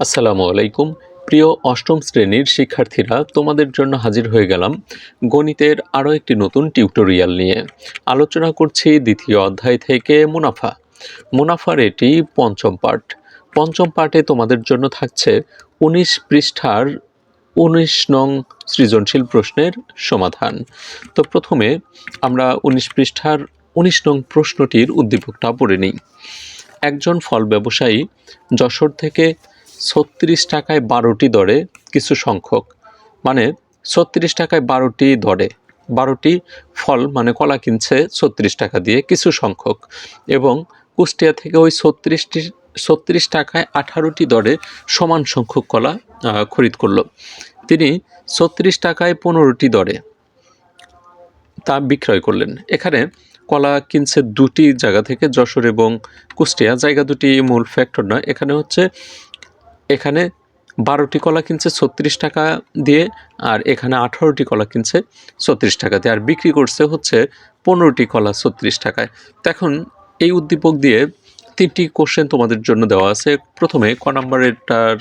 আসসালামু আলাইকুম। প্রিয় অষ্টম শ্রেণির শিক্ষার্থীরা, তোমাদের জন্য হাজির হয়ে গেলাম গণিতের আরও একটি নতুন টিউটোরিয়াল নিয়ে। আলোচনা করছি দ্বিতীয় অধ্যায় থেকে মুনাফা। মুনাফার এটি পঞ্চম পাঠ। পঞ্চম পার্টে তোমাদের জন্য থাকছে উনিশ পৃষ্ঠার উনিশ নং সৃজনশীল প্রশ্নের সমাধান। তো প্রথমে আমরা উনিশ পৃষ্ঠার উনিশ নং প্রশ্নটির উদ্দীপকটা পড়ে নিই। একজন ফল ব্যবসায়ী যশোর থেকে ছত্রিশ টাকায় বারোটি দরে কিছু সংখ্যক। মানে ছত্রিশ টাকায় বারোটি দরে, বারোটি ফল মানে কলা কিনছে ছত্রিশ টাকা দিয়ে কিছু সংখ্যক। এবং কুষ্টিয়া থেকে ওই ছত্রিশটি, ছত্রিশ টাকায় আঠারোটি দরে সমান সংখ্যক কলা খরিদ করল। তিনি ছত্রিশ টাকায় পনেরোটি দরে তা বিক্রয় করলেন। এখানে কলা কিনছে দুটি জায়গা থেকে, যশোর এবং কুষ্টিয়া। জায়গা দুটি মূল ফ্যাক্টর নয়, এখানে হচ্ছে এখানে বারোটি কলা কিনছে ছত্রিশ টাকা দিয়ে আর এখানে আঠারোটি কলা কিনছে ছত্রিশ টাকা দিয়ে। আর বিক্রি করছে হচ্ছে পনেরোটি কলা ছত্রিশ টাকায়। তো এখন এই উদ্দীপক দিয়ে তিনটি কোশ্চেন তোমাদের জন্য দেওয়া আছে। প্রথমে ক নম্বরেরটার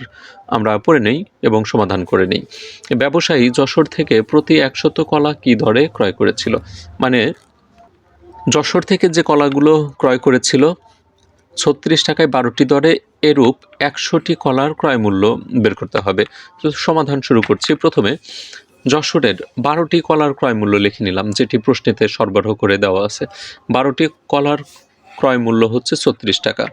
আমরা পড়ে নেই এবং সমাধান করে নেই। ব্যবসায়ী যশোর থেকে প্রতি একশত কলা কি দরে ক্রয় করেছিল? মানে যশোর থেকে যে কলাগুলো ক্রয় করেছিল ছত্রিশ টাকায় বারোটি দরে এরূপ একশোটি কলার ক্রয় মূল্য বের করতে হবে। সমাধান শুরু করছি প্রথমে। যশোরের বারোটি কলার ক্রয় মূল্য লিখে নিলাম, যেটি প্রশ্নেতে সরবরাহ করে দেওয়া আছে। বারোটি কলার ক্রয় মূল্য হচ্ছে ছত্রিশ টাকা।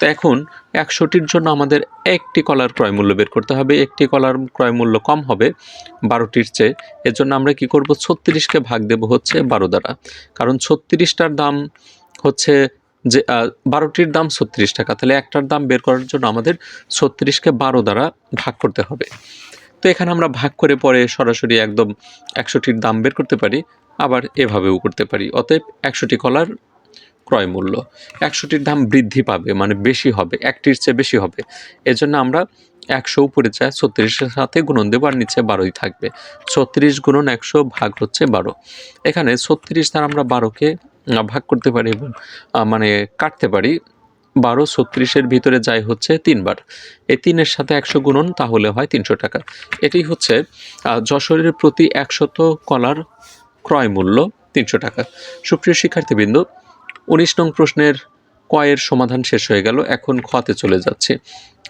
তো এখন একশোটির জন্য আমাদের একটি কলার ক্রয় মূল্য বের করতে হবে। একটি কলার ক্রয় মূল্য কম হবে বারোটির চেয়ে এর জন্য আমরা কি করব? ছত্রিশকে ভাগ দেব হচ্ছে বারো দ্বারা। কারণ ছত্রিশটার দাম হচ্ছে যে বারোটির দাম ছত্রিশ টাকা। তাহলে একটার দাম বের করার জন্য আমাদের ছত্রিশকে বারো দ্বারা ভাগ করতে হবে। তো এখানে আমরা ভাগ করে পরে সরাসরি একদম একশোটির দাম বের করতে পারি, আবার এভাবেও করতে পারি। অতএব একশোটি কলার ক্রয় মূল্য। একশোটির দাম বৃদ্ধি পাবে মানে বেশি হবে, একটির চেয়ে বেশি হবে। এজন্য আমরা একশো উপরে চায় ছত্রিশের সাথে গুণন দেবো আর নিচে বারোই থাকবে। ছত্রিশ গুণন একশো ভাগ হচ্ছে বারো। এখানে ছত্রিশ দ্বারা আমরা বারোকে ভাগ করতে পারি এবং মানে কাটতে পারি। বারো ছত্রিশের ভিতরে যায় হচ্ছে তিনবার। এই তিনের সাথে একশো গুণন তাহলে হয় তিনশো টাকা। এটি হচ্ছে যশোরের প্রতি একশত কলার ক্রয় মূল্য তিনশো টাকা। সুপ্রিয় শিক্ষার্থীবৃন্দ, উনিশ নং প্রশ্নের কয়ের সমাধান শেষ হয়ে গেল। এখন খতে চলে যাচ্ছে।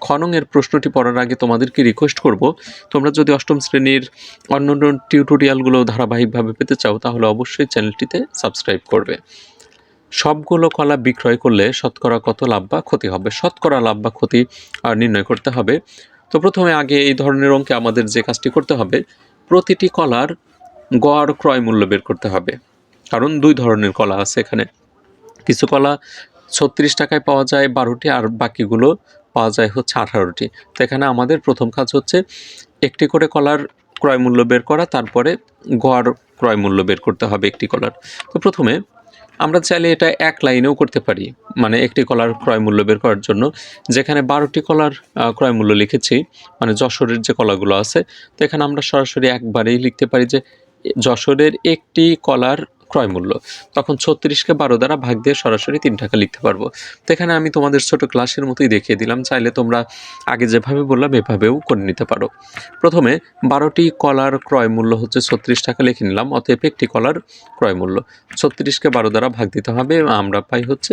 খনং এর প্রশ্নটি পড়ার আগে তোমাদেরকে রিকোয়েস্ট করব। তোমরা যদি অষ্টম শ্রেণির অন্যান্য টিউটোরিয়ালগুলো ধারাবাহিকভাবে পেতে চাও, তাহলে অবশ্যই চ্যানেলটিতে সাবস্ক্রাইব করবে। সবগুলো কলা বিক্রয় করলে শতকরা কত লাভ বা ক্ষতি হবে? শতকরা লাভ বা ক্ষতি নির্ণয় করতে হবে। তো প্রথমে আগে এই ধরনের অঙ্কে আমাদের যে কাজটি করতে হবে, প্রতিটি কলার গড় ক্রয় মূল্য বের করতে হবে। কারণ দুই ধরনের কলা আছে এখানে। কিছু কলা ছত্রিশ টাকায় পাওয়া যায়, বারোটি, আর বাকিগুলো পাওয়া যায় হচ্ছে আঠারোটি। তো এখানে আমাদের প্রথম কাজ হচ্ছে একটি করে কলার ক্রয় মূল্য বের করা, তারপরে গড় ক্রয় মূল্য বের করতে হবে একটি কলার। তো প্রথমে আমরা চাইলে এটা এক লাইনেও করতে পারি মানে একটি কলার ক্রয় মূল্য বের করার জন্য। যেখানে বারোটি কলার ক্রয় মূল্য লিখেছি মানে যশোরের যে কলাগুলো আছে, তো এখানে আমরা সরাসরি একবারেই লিখতে পারি যে যশোরের একটি কলার ক্রয় মূল্য। তখন ছত্রিশকে বারো দ্বারা ভাগ দিয়ে সরাসরি তিন টাকা লিখতে পারব। তো এখানে আমি তোমাদের ছোট ক্লাসের মতোই দেখিয়ে দিলাম। চাইলে তোমরা আগে যেভাবে বললাম, এভাবেও করে নিতে পারো। প্রথমে বারোটি কলার ক্রয় মূল্য হচ্ছে ছত্রিশ টাকা লিখে নিলাম, অতএব একটি কলার ক্রয় মূল্য। ছত্রিশকে বারো দ্বারা ভাগ দিতে হবে, আমরা পাই হচ্ছে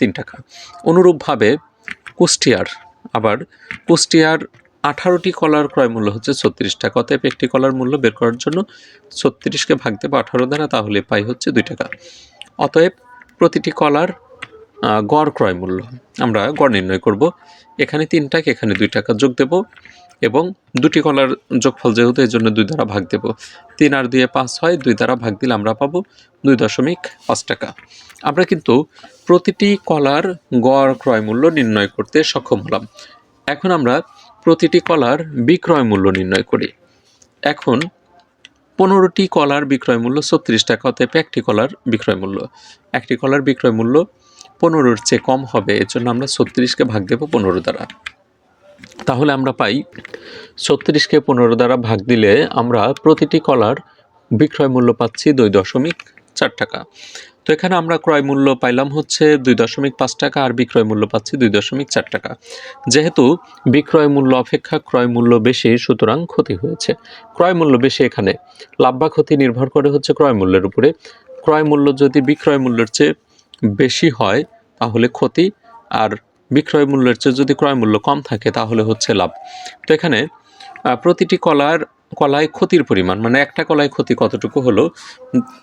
তিন টাকা। অনুরূপভাবে কুষ্টিয়ার, আবার কুষ্টিয়ার আঠারোটি কলার ক্রয় মূল্য হচ্ছে ছত্রিশ টাকা। অতএব একটি কলার মূল্য বের করার জন্য ছত্রিশকে ভাগ দেবো আঠারো দ্বারা, তাহলে পাই হচ্ছে দুই টাকা। অতএব প্রতিটি কলার গড় ক্রয় মূল্য। আমরা গড় নির্ণয় করব। এখানে তিন টাকা, এখানে দুই টাকা যোগ দেব এবং দুটি কলার যোগফল যেহেতু এই জন্য দুই দ্বারা ভাগ দেব। তিন আর দুয়ে পাঁচ হয়, দুই দ্বারা ভাগ দিলে আমরা পাবো দুই দশমিক পাঁচ টাকা। আমরা কিন্তু প্রতিটি কলার গড় ক্রয় মূল্য নির্ণয় করতে সক্ষম হলাম। এখন আমরা প্রতিটি কলার বিক্রয় মূল্য নির্ণয় করি। এখন পনেরোটি কলার বিক্রয় মূল্য, ছত্রিশ টাকা, অতএব একটি কলার বিক্রয় মূল্য। একটি কলার বিক্রয় মূল্য পনেরোর চেয়ে কম হবে, এর জন্য আমরা ছত্রিশকে ভাগ দেব পনেরো দ্বারা। তাহলে আমরা পাই, ছত্রিশকে পনেরো দ্বারা ভাগ দিলে আমরা প্রতিটি কলার বিক্রয় মূল্য পাচ্ছি দুই দশমিক চার টাকা। তো এখানে আমরা ক্রয় মূল্য পাইলাম হচ্ছে দুই দশমিক পাঁচ টাকা আর বিক্রয় মূল্য পাচ্ছি দুই দশমিক চার টাকা। যেহেতু বিক্রয় মূল্য অপেক্ষা ক্রয় মূল্য বেশি, সুতরাং ক্ষতি হয়েছে। ক্রয় মূল্য বেশি এখানে। লাভ বা ক্ষতি নির্ভর করে হচ্ছে ক্রয় মূল্যের উপরে। ক্রয় মূল্য যদি বিক্রয় মূল্যের চেয়ে বেশি হয়, তাহলে ক্ষতি। আর বিক্রয় মূল্যের চেয়ে যদি ক্রয় মূল্য কম থাকে, তাহলে হচ্ছে লাভ। তো এখানে প্রতিটি কলার কলায় ক্ষতির পরিমাণ মানে একটা কলায় ক্ষতি কতটুকু হলো,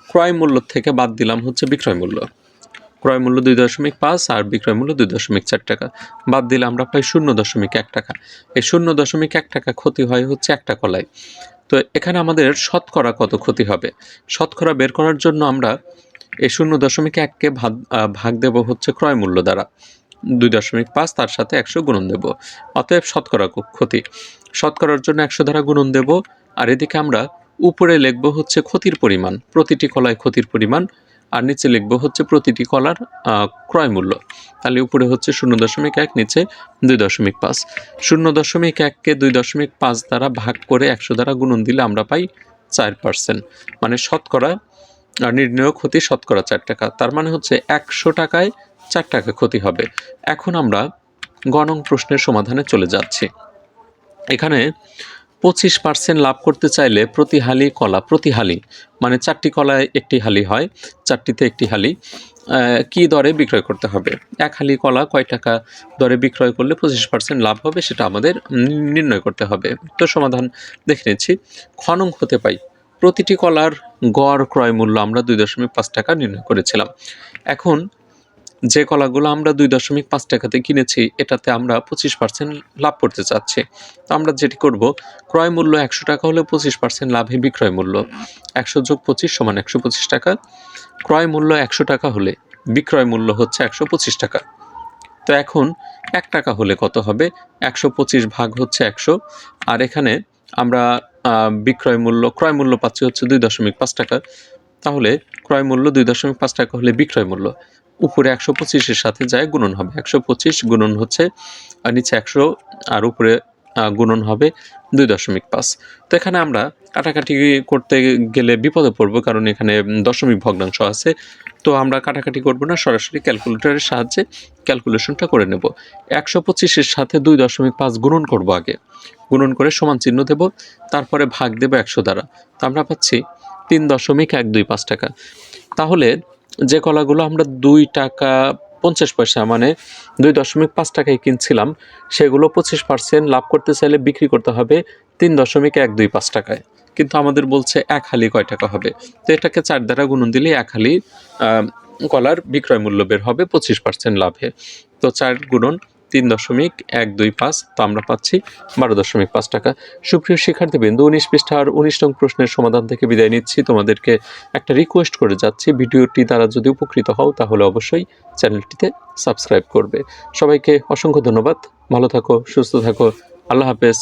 ক্রয় মূল্য থেকে বাদ দিলাম হচ্ছে বিক্রয় মূল্য। ক্রয় মূল্য দুই দশমিক পাঁচ আর বিক্রয় মূল্য দুই দশমিক চার টাকা। বাদ দিলে আমরা পাই শূন্য দশমিক এক টাকা। এই শূন্য দশমিক এক টাকা ক্ষতি হয় হচ্ছে একটা কলায় তো এখানে আমাদের শতকরা কত ক্ষতি হবে? শতকরা বের করার জন্য আমরা এই শূন্য দশমিক এককে ভাগ ভাগ দেব হচ্ছে ক্রয় মূল্য দ্বারা। দুই দশমিক পাঁচ, তার সাথে একশো গুণন দেব। অতএব শতকরা ক্ষতি। শতকরার জন্য একশো দ্বারা গুণন দেব। আর এদিকে আমরা উপরে লিখব হচ্ছে ক্ষতির পরিমাণ। প্রতিটি কলায় ক্ষতির পরিমাণ। আর নিচে লিখব হচ্ছে প্রতিটি কলার ক্রয় মূল্য। তাহলে উপরে হচ্ছে শূন্য দশমিক এক, নিচে দুই দশমিক পাঁচ। শূন্য দশমিক এককে দুই দশমিক পাঁচ দ্বারা ভাগ করে একশো দ্বারা গুণন দিলে আমরা পাই চার পার্সেন্ট। মানে শতকরা নির্ণয় ক্ষতি শতকরা চার টাকা। তার মানে হচ্ছে একশো টাকায় চার টাকা ক্ষতি হবে। এখন আমরা গণং প্রশ্নের সমাধানে চলে যাচ্ছি। এখানে পঁচিশ পার্সেন্ট লাভ করতে চাইলে প্রতি হালি কলা, প্রতি হালি মানে চারটি কলায় একটি হালি হয়, চারটিতে একটি হালি কি দরে বিক্রয় করতে হবে? এক হালি কলা কয় টাকা দরে বিক্রয় করলে পঁচিশ পার্সেন্ট লাভ হবে সেটা আমাদের নির্ণয় করতে হবে। তো সমাধান দেখে নিচ্ছি। খনং হতে পাই। প্রতিটি কলার গড় ক্রয় মূল্য আমরা দুই দশমিক পাঁচ টাকা নির্ণয় করেছিলাম। এখন যে কলাগুলো আমরা দুই দশমিক পাঁচ টাকাতে কিনেছি, এটাতে আমরা পঁচিশ পার্সেন্ট লাভ করতে চাচ্ছি। তো আমরা যেটি করব, ক্রয় মূল্য একশো টাকা হলে পঁচিশ পার্সেন্ট লাভে বিক্রয় মূল্য। একশো যোগ পঁচিশ সমান একশো পঁচিশ টাকা। ক্রয় মূল্য একশো টাকা হলে বিক্রয় মূল্য হচ্ছে একশো পঁচিশ টাকা। তো এখন এক টাকা হলে কত হবে? একশো পঁচিশ ভাগ হচ্ছে একশো। আর এখানে আমরা বিক্রয় মূল্য, ক্রয় মূল্য পাচ্ছি হচ্ছে দুই দশমিক পাঁচ টাকা। তাহলে ক্রয় মূল্য দুই দশমিক পাঁচ টাকা হলে বিক্রয় মূল্য। উপরে একশো পঁচিশের সাথে যায় গুণন হবে। একশো পঁচিশ গুণন হচ্ছে, আর নিচে একশো, আর উপরে গুণন হবে দুই দশমিক পাঁচ। তো এখানে আমরা কাটাকাটি করতে গেলে বিপদে পড়ব, কারণ এখানে দশমিক ভগ্নাংশ আছে। তো আমরা কাটাকাটি করব না, সরাসরি ক্যালকুলেটরের সাহায্যে ক্যালকুলেশনটা করে নেব। একশো পঁচিশের সাথে দুই দশমিক পাঁচ গুণন করব আগে। গুণন করে সমান চিহ্ন দেব, তারপরে ভাগ দেব একশো দ্বারা। তো আমরা পাচ্ছি তিন দশমিক এক দুই পাঁচ টাকা। তাহলে যে কলাগুলো আমরা দুই টাকা পঞ্চাশ পয়সা মানে দুই দশমিক পাঁচ টাকায় কিনছিলাম, সেগুলো পঁচিশ পার্সেন্ট লাভ করতে চাইলে বিক্রি করতে হবে তিন দশমিক এক দুই পাঁচ টাকায়। কিন্তু আমাদের বলছে এক হালি কয় টাকা হবে? তো এটাকে চার দ্বারা গুণন দিলে এক হালি কলার বিক্রয় মূল্য বের হবে পঁচিশ পার্সেন্ট লাভে। তো চার গুণন তিন দশমিক এক দুই পাঁচ তো আমরা পাচ্ছি বারো দশমিক পাঁচ টাকা। সুপ্রিয় শিক্ষার্থীবৃন্দ, উনিশ পৃষ্ঠার উনিশ নং প্রশ্নের সমাধান থেকে বিদায় নিচ্ছি। তোমাদেরকে একটা রিকোয়েস্ট করে যাচ্ছি। ভিডিওটি দ্বারা যদি উপকৃত হও, তাহলে অবশ্যই চ্যানেলটিতে সাবস্ক্রাইব করবে। সবাইকে অসংখ্য ধন্যবাদ। ভালো থাকো, সুস্থ থাকো। আল্লাহ হাফেজ।